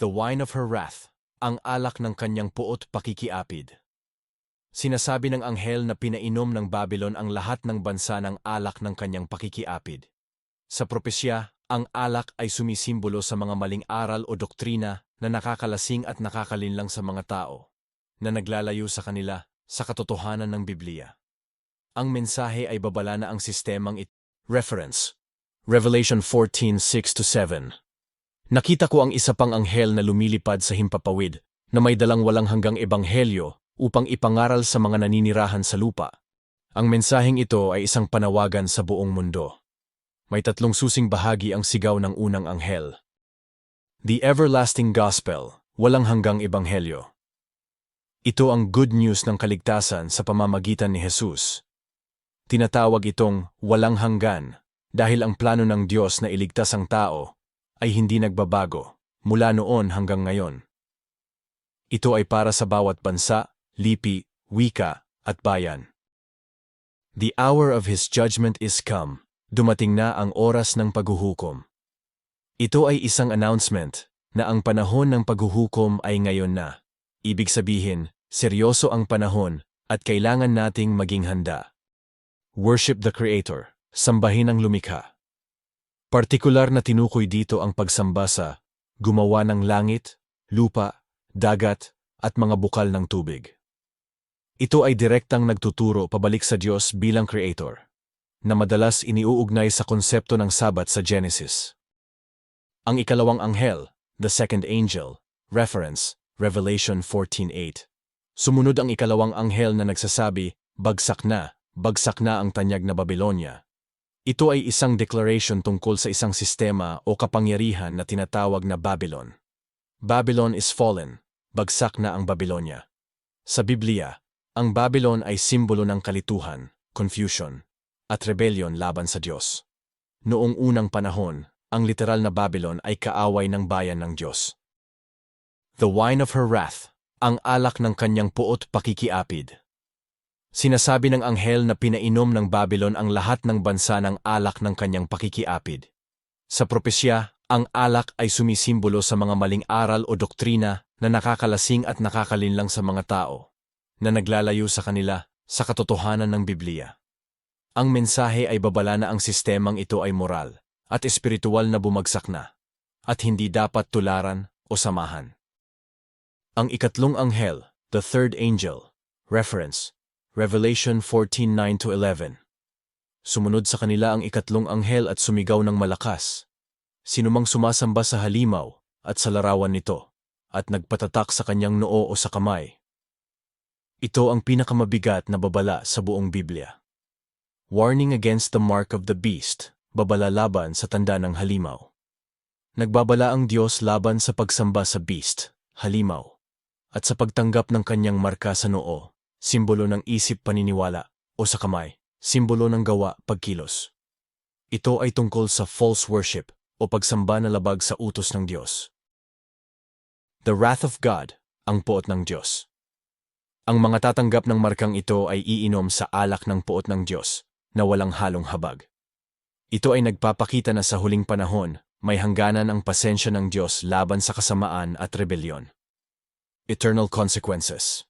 the wine of her wrath, ang alak ng kanyang puot pakikiapid. Sinasabi ng anghel na pinainom ng Babylon ang lahat ng bansa ng alak ng kanyang pakikiapid. Sa propesya, ang alak ay sumisimbolo sa mga maling aral o doktrina na nakakalasing at nakakalinlang sa mga tao, na naglalayo sa kanila sa katotohanan ng Biblia. Ang mensahe ay babala na ang sistemang it. Reference Revelation 14:6-7 Nakita ko ang isa pang anghel na lumilipad sa himpapawid na may dalang walang hanggang ebanghelyo upang ipangaral sa mga naninirahan sa lupa. Ang mensaheng ito ay isang panawagan sa buong mundo. May tatlong susing bahagi ang sigaw ng unang anghel. The Everlasting Gospel, walang hanggang ebanghelyo. Ito ang good news ng kaligtasan sa pamamagitan ni Jesus. Tinatawag itong walang hanggan dahil ang plano ng Diyos na iligtas ang tao ay hindi nagbabago mula noon hanggang ngayon. Ito ay para sa bawat bansa, lipi, wika, at bayan. The hour of His judgment is come. Dumating na ang oras ng paghuhukom. Ito ay isang announcement na ang panahon ng paghuhukom ay ngayon na. Ibig sabihin, seryoso ang panahon at kailangan nating maging handa. Worship the Creator, sambahin ang lumikha. Partikular na tinukoy dito ang pagsamba sa gumawa ng langit, lupa, dagat, at mga bukal ng tubig. Ito ay direktang nagtuturo pabalik sa Diyos bilang Creator, na madalas iniuugnay sa konsepto ng Sabat sa Genesis. Ang ikalawang anghel, the second angel, reference, Revelation 14.8. Sumunod ang ikalawang anghel na nagsasabi, bagsak na, bagsak na ang tanyag na Babylonia. Ito ay isang declaration tungkol sa isang sistema o kapangyarihan na tinatawag na Babylon. Babylon is fallen, bagsak na ang Babylonia. Sa Biblia, ang Babylon ay simbolo ng kalituhan, confusion, at rebellion laban sa Diyos. Noong unang panahon, ang literal na Babylon ay kaaway ng bayan ng Diyos. The wine of her wrath, ang alak ng kanyang puot pakikiapid. Sinasabi ng anghel na pinainom ng Babylon ang lahat ng bansa ng alak ng kanyang pakikiapid. Sa propesya, ang alak ay sumisimbolo sa mga maling aral o doktrina na nakakalasing at nakakalinlang sa mga tao, na naglalayo sa kanila sa katotohanan ng Biblia. Ang mensahe ay babala na ang sistemang ito ay moral at espiritual na bumagsak na, at hindi dapat tularan o samahan. Ang ikatlong anghel, the third angel, reference, Revelation 14:9-11. Sumunod sa kanila ang ikatlong anghel at sumigaw ng malakas. Sinumang sumasamba sa halimaw at sa larawan nito, at nagpatatak sa kanyang noo o sa kamay. Ito ang pinakamabigat na babala sa buong Biblia. Warning against the mark of the beast, babala laban sa tanda ng halimaw. Nagbabala ang Diyos laban sa pagsamba sa beast, halimaw, at sa pagtanggap ng kanyang marka sa noo, simbolo ng isip paniniwala, o sa kamay, simbolo ng gawa pagkilos. Ito ay tungkol sa false worship o pagsamba na labag sa utos ng Diyos. The wrath of God, ang puot ng Diyos. Ang mga tatanggap ng markang ito ay iinom sa alak ng puot ng Diyos na walang halong habag. Ito ay nagpapakita na sa huling panahon, may hangganan ang pasensya ng Diyos laban sa kasamaan at rebelyon. Eternal consequences.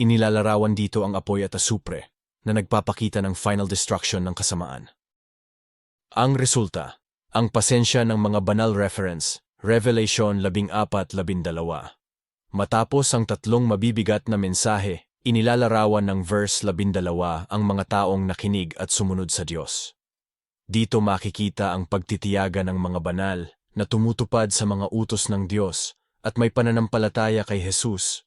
Inilalarawan dito ang apoy at asupre na nagpapakita ng final destruction ng kasamaan. Ang resulta, ang pasensya ng mga banal reference, Revelation 14-12. Matapos ang tatlong mabibigat na mensahe, inilalarawan ng verse 12 ang mga taong nakinig at sumunod sa Diyos. Dito makikita ang pagtitiyaga ng mga banal na tumutupad sa mga utos ng Diyos at may pananampalataya kay Jesus